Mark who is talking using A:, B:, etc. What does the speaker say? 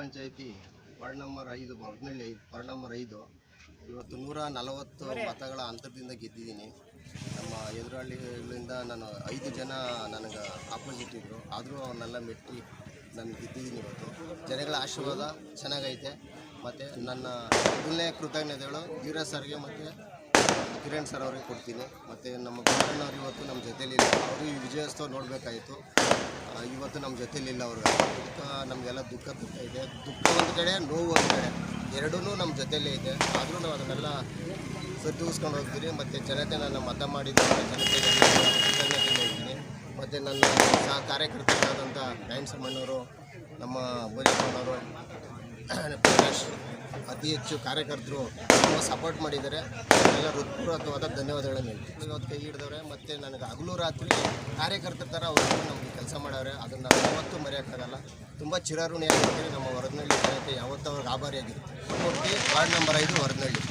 A: ಪಂಚಾಯತಿ ward number ಐದು ಹೊರನಲ್ಲಿ ward number ಐದು. ಇವತ್ತು ನೂರ ನಲವತ್ತು ಮತಗಳ ಅಂತರದಿಂದ ಗೆದ್ದಿದ್ದೀನಿ. ನಮ್ಮ ಎದುರಾಳಿಗಳಿಂದ ನಾನು ಐದು ಜನ ನನಗೆ ಆಪೋಸಿಟ್ ಇದ್ದರು ಆದರೂ ಅವನ್ನೆಲ್ಲ ಮೆಟ್ಟಿ ನಾನು ಗೆದ್ದಿದ್ದೀನಿ ಇವತ್ತು. ಜನಗಳ ಆಶೀರ್ವಾದ ಚೆನ್ನಾಗೈತೆ. ಮತ್ತು ನನ್ನ ಮೊದಲನೇ ಕೃತಜ್ಞತೆಗಳು ಧೀರಜ್ ಸರ್ಗೆ ಮತ್ತು ಕಿರಣ್ ಸರ್ ಅವ್ರಿಗೆ ಕೊಡ್ತೀನಿ. ಮತ್ತು ನಮ್ಮ ಗುಂಡಣ್ಣವ್ರು ಇವತ್ತು ನಮ್ಮ ಜೊತೆಲಿಲ್ಲ. ಅವರು ಈ ವಿಜಯೋತ್ಸವ ನೋಡಬೇಕಾಯಿತು. ಇವತ್ತು ನಮ್ಮ ಜೊತೆಲಿಲ್ಲ ಅವರು. ಅದಕ್ಕೆ ನಮಗೆಲ್ಲ ದುಃಖ ದುಃಖ ಇದೆ. ದುಃಖ ಒಂದು ಕಡೆ, ನೋವು ಒಂದು ಕಡೆ. ಎರಡೂ ನಮ್ಮ ಜೊತೆಲೇ ಇದೆ. ಆದರೂ ನಾವು ಅದನ್ನೆಲ್ಲ ಸದ್ದೂಸ್ಕೊಂಡು ಹೋಗ್ತೀವಿ ಮತ್ತು ಜನತೆ ನನ್ನ ಮತ ಮಾಡಿದ ಜನತೆಗೆ ಕೃತಜ್ಞತೆ ಮತ್ತು ನನ್ನ ಸಹ ಕಾರ್ಯಕರ್ತರಾದಂಥ ಟೈಮ್ಸ್ ಸಮ್ಮಣ್ಣವರು ನಮ್ಮ ಪ್ರಕಾಶ್ ಅತಿ ಹೆಚ್ಚು ಕಾರ್ಯಕರ್ತರು ಸಪೋರ್ಟ್ ಮಾಡಿದ್ದಾರೆ. ಎಲ್ಲ ಹೃತ್ಪೂರ್ವಕವಾದ ಧನ್ಯವಾದಗಳನ್ನು ಹೇಳ್ತೀನಿ. ಇವತ್ತು ಕೈ ಹಿಡಿದವ್ರೆ, ಮತ್ತು ನನಗೆ ಹಗಲು ರಾತ್ರಿ ಕಾರ್ಯಕರ್ತರ ಥರ ಅವರು ನಮಗೆ ಕೆಲಸ ಮಾಡವ್ರೆ. ಅದನ್ನು ನಾವು ಯಾವತ್ತೂ ಮರೆಯೋಕ್ಕಾಗಲ್ಲ. ತುಂಬ ಚಿರಋಣಿಯಾಗಿರ್ತೀನಿ ನಮ್ಮ ವರದನಹಳ್ಳಿ ಜನತೆ ಯಾವತ್ತೂ ಅವ್ರಿಗೆ ಆಭಾರಿಯಾಗಿರುತ್ತೆ. ಮೂರ್ತಿ ವಾರ್ಡ್ ನಂಬರ್ ಐದು ವರದನಹಳ್ಳಿ